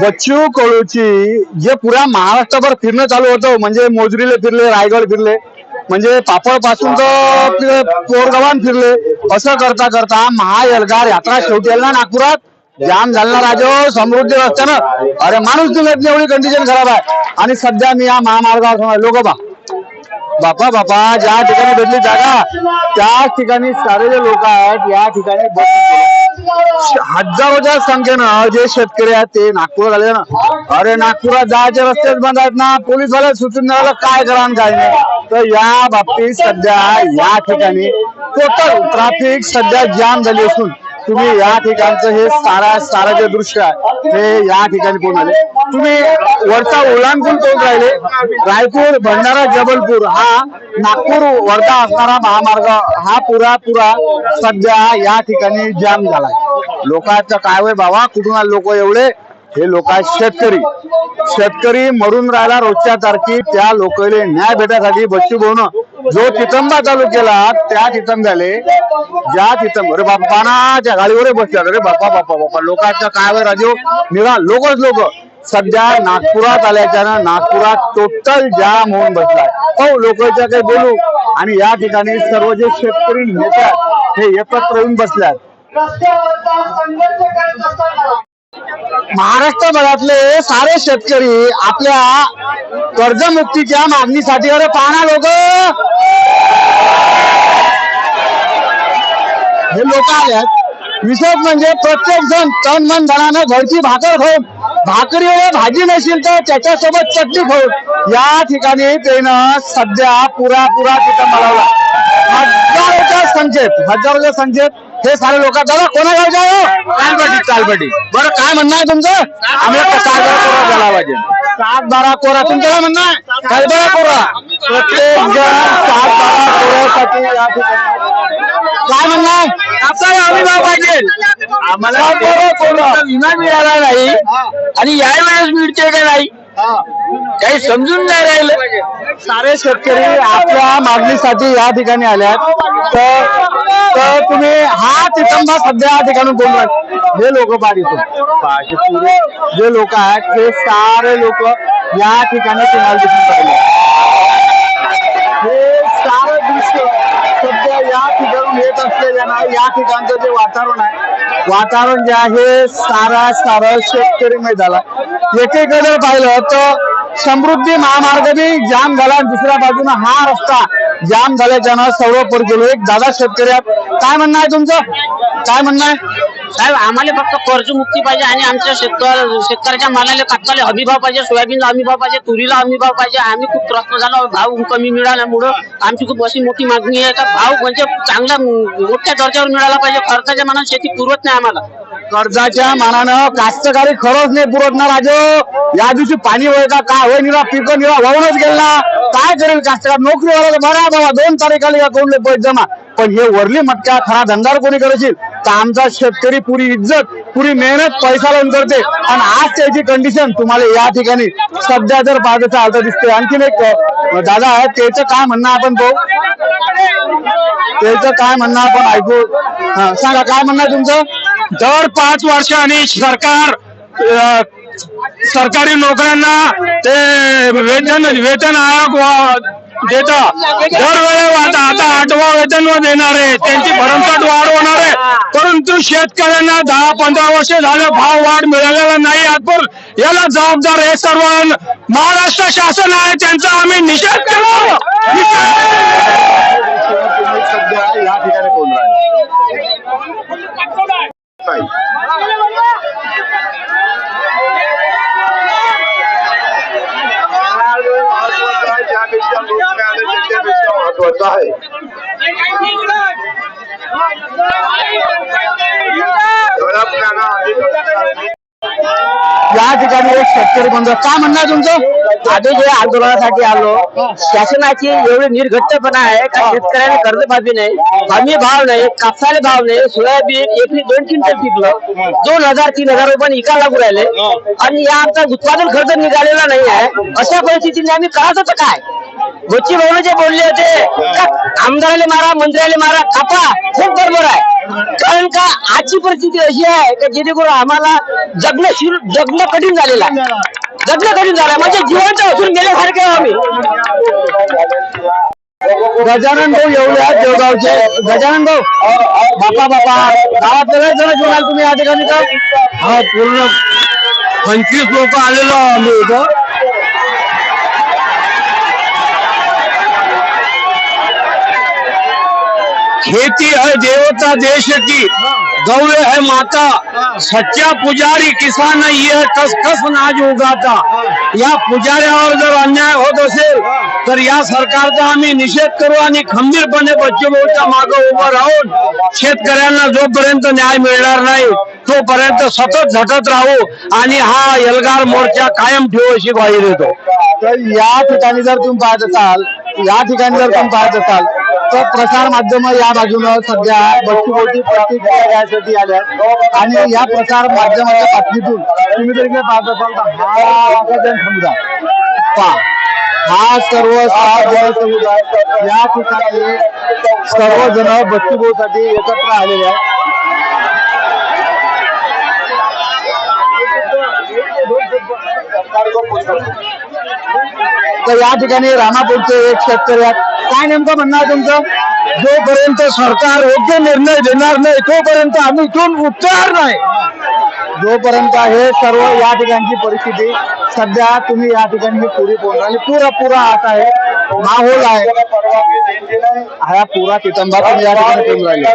बच्चू कडूची जे पुऱ्या महाराष्ट्रभर फिरणं चालू होतं म्हणजे मोजरीले फिरले रायगड फिरले म्हणजे पापडपासून तर पोरगावान फिरले. असं करता करता महायलगार यात्रा शेवटी आली ना नागपुरात. जाम झालं राजो समृद्धी रस्त्यानं. अरे माणूस तुम्ही एवढी कंडिशन खराब आहे. आणि सध्या मी या महामार्गावर लोक बा बापा बापा ज्या ठिकाणी भेटली जागा त्या ठिकाणी सारे जे लोक आहेत या ठिकाणी हजारोच्या संख्येनं जे शेतकरी आहेत ते नागपूर आले ना. अरे नागपुरात जायचे रस्तेच बंद आहेत ना. पोलीस वाले सुचून द्यायला काय करा काय नाही. तर या बाबतीत सध्या या ठिकाणी टोटल ट्रॅफिक सध्या जाम झाली असून. तुम्ही या ठिकाणचं हे सारा सारा जे दृश्य आहे ते या ठिकाणी कोण आले. तुम्ही वरचा ओलांडून पोहोच राहिले. रायपूर भंडारा जबलपूर हा नागपूर वर्धा असणारा महामार्ग. हा पुरा पुरा सध्या या ठिकाणी जाम झालाय. लोकांचं काय होय बाबा? कुठून लोक एवढे? हे लोक आहेत शेतकरी. शेतकरी मरून राहिला रोजच्या तारखी. त्या लोकांना न्याय भेटासाठी बच्चू भाऊन जो तितंबा चालू केला त्या झाले. ज्या तिथं अरे बाप्पानाच्या गाडीवर बसतात अरे बाप्पा बाप्पा बाप्पा लोकांच्या काय होय राजू? निरा लोकच लोक. सध्या नागपुरात आल्याच्यानं नागपुरात टोटल जाम होऊन बसलाय. हो लोकांच्या काही बोलू. आणि या ठिकाणी सर्व जे शेतकरी लोक हे एकत्र येऊन बसल्यात. महाराष्ट्रभरातले सारे शेतकरी आपल्या कर्जमुक्तीच्या मागणीसाठी अरे पाहणा लोक. हे लोक आल्यात. विशेष म्हणजे प्रत्येक जण तन मन धनानं घरची भाकर खाऊन भाकरी व भाजी नसेल तर त्याच्यासोबत चटणी खाऊन या ठिकाणी त्यानं सध्या पुरा पुरा तिथं बनवला हजारोच्या संख्येत हजारोच्या संख्येत हे सारे लोक दादा कोणा गावचे आहे? हो? चालपटी चालपटी बरं काय म्हणणं आहे तुमचं? आम्ही आता सात बारा कोरा झाला पाहिजे सात बारा कोरा तुमचं काय म्हणणं आहे? सात बारा कोरा. प्रत्येक जण सात बारा कोऱ्यासाठी या ठिकाणी काय म्हणणं आहे आपल्याला हमी पाहिजे. आम्हाला विमा मिळाला नाही. आणि यावेळेस मिळते का नाही? काही समजून नाही राहिलं. सारे शेतकरी आपल्या मागणीसाठी या ठिकाणी आल्यात. तर तर तुम्ही हा तिथंबा सध्या या ठिकाणी बोलून जे लोक पाहिजे जे लोक आहेत ते सारे लोक या ठिकाणी तुम्हाला दिसून राहिले हे सारं दृश्य सध्या या ठिकाणून येत या ठिकाणचं जे वातावरण आहे वातावरण जे आहे सारा सारा शेतकरीमय झाला एकीकडे पाहिलं तर समृद्धी महामार्ग बी जाम झाला दुसऱ्या बाजूनं हा रस्ता जाम झाल्याच्यानं सर्व पर गेलो. एक दादा शेतकरी काय म्हणणं आहे तुमचं? काय म्हणणं आहे? साहेब आम्हाला फक्त कर्ज मुक्ती पाहिजे आणि आमच्या शेतकऱ्या शेतकऱ्याच्या मालाला कापसाला हमी भाव पाहिजे सोयाबीनला हमी भाव पाहिजे तुरीला हमी भाव पाहिजे. आम्ही खूप त्रस्त झालो भाव कमी मिळाल्यामुळं आमची खूप अशी मोठी मागणी आहे. का भाव म्हणजे चांगला मोठ्या दर्जावर मिळाला पाहिजे. खर्चाच्या मनात शेती पुरवत नाही आम्हाला. कर्जाच्या मानानं कास्तकारी खरंच नाही पुरत ना राजो. या दिवशी पाणी होय का? काय होय निरा पिकं निरा वाहूनच गेला काय करेल कास्तकार नोकरी वाला बरा बाबा दोन तारीखाला या कोणले पैसे जमा. पण हे वरली मटक्या खरा धंदार कोणी करशील? तर आमचा शेतकरी पुरी इज्जत पुरी मेहनत पैसा लावून करते. आणि आज त्याची कंडिशन तुम्हाला या ठिकाणी सध्या जर पाहत चालतं दिसते आणखीन एक दादा आहे त्याचं काय म्हणणं आपण तो त्याचं काय म्हणणं आपण ऐकू? हा, सांगा काय म्हणणं तुमचं? दर पाच वर्षांनी सरकार सरकारी नोकऱ्यांना ते वेतन वेतन आयोग देत. दरवेळी आता आता आठवा वेतन देणार आहे त्यांची भरमसाठ वाढ होणार आहे. परंतु शेतकऱ्यांना दहा पंधरा वर्ष झालं भाव वाढ मिळालेला नाही. आजपर याला जबाबदार हे सर्व महाराष्ट्र शासन आहे त्यांचा आम्ही निषेध केला सध्या या ठिकाणी कोण महत्वाचं आहे. या ठिकाणी एक शेतकरी बंधू. काय म्हणणं आहे तुमचं? आधी जे आंदोलनासाठी आलो शासनाची एवढी निर्घट्टपणा आहे का शेतकऱ्याने कर्जमाफी नाही हमी भाव नाही कापसाले भाव नाही सोयाबीन एकरी दोन क्विंटल पिकलं. दोन हजार तीन हजार रुपये निकाल लागू राहिले. आणि या आमचा उत्पादन खर्च निघालेला नाही आहे. अशा परिस्थितीने आम्ही करायचं तर काय? बच्ची भाऊ जे बोलले होते आमदाराले मारा मंत्र्याले मारा कापा खूप बरोबर आहे. कारण का आजची परिस्थिती अशी आहे की जेणेकरून आम्हाला जगणं शिर जगणं कठीण झालेलं आहे. जगणं कठीण झालं. म्हणजे जिवंत असून गेल्यासारखे आम्ही. गजानन भाऊ एवढे आहेत देवगावचे गजानन भाऊ बापा बापा गावात लय जण जेवणार तुम्ही या ठिकाणी का? हा पूर्ण पंचवीस लोक आलेलो आम्ही इथं. खेती है देवता देश की। गौरे है माता। सच्चा पुजारी किसान ये है कस कस नाज उगाता। या पुजाऱ्यावर जर अन्याय होत असेल तर या सरकारचा आम्ही निषेध करू आणि खंबीरपणे बच्चूभाऊच्या मागे उभं राहून शेतकऱ्यांना जोपर्यंत न्याय मिळणार नाही तोपर्यंत सतत झटत राहू आणि हा एल्गार मोर्चा कायम ठेवू अशी ग्वाही देतो. तर या ठिकाणी जर तुम्ही पाहत असाल या प्रसार माध्यम या बाजूनं सध्या बच्चूभाऊची प्रतिक्रिया प्रसार माध्यमाच्या बातमीतून हा असा जनसमुदाय हा सर्व सहा जनसमुदाय या ठिकाणी सर्वजण एकत्र आहेत. तर या ठिकाणी रामापूरचे एक शेतकरी आहेत. काय नेमकं म्हणणं आहे तुमचं? जोपर्यंत सरकार योग्य निर्णय देणार नाही तोपर्यंत आम्ही इथून उठणार नाही. जोपर्यंत हे सर्व या ठिकाणची परिस्थिती सध्या तुम्ही या ठिकाणी ही पुरी पोहोच आणि पुरा पुरा आता आहे माहोल आहे. हा पुरा कितंबा पण या ठिकाणी करून राहिले.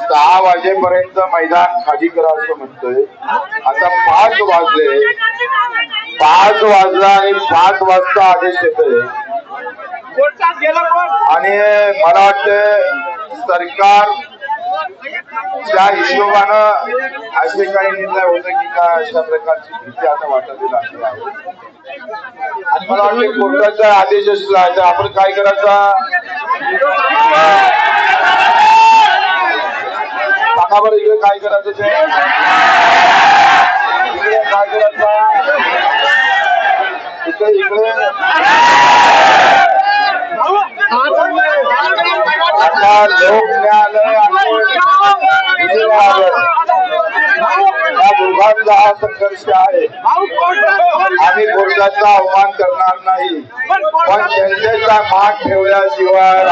सहा वाजेपर्यंत मैदान खाली करा असं म्हणतोय. आता पाच वाजले. पाच वाजला आणि पाच वाजता आदेश येतोय. आणि मला वाटतं सरकार त्या हिशोबानं असे काही निर्णय होते की का अशा प्रकारची भीती आता वाटायला लागली आहे. आणि मला वाटते कोर्टाचा आदेश असला तर आपण काय करायचा? सांगा इकडे काय करायचं ते? काय करायचं इकडे इकडे आता लोक न्यायालय आणि विधी न्यायालय या दोघांचा हा संघर्ष आहे आम्ही कोर्टाचा अवमान करणार नाही. पण जनतेचा मान ठेवल्याशिवाय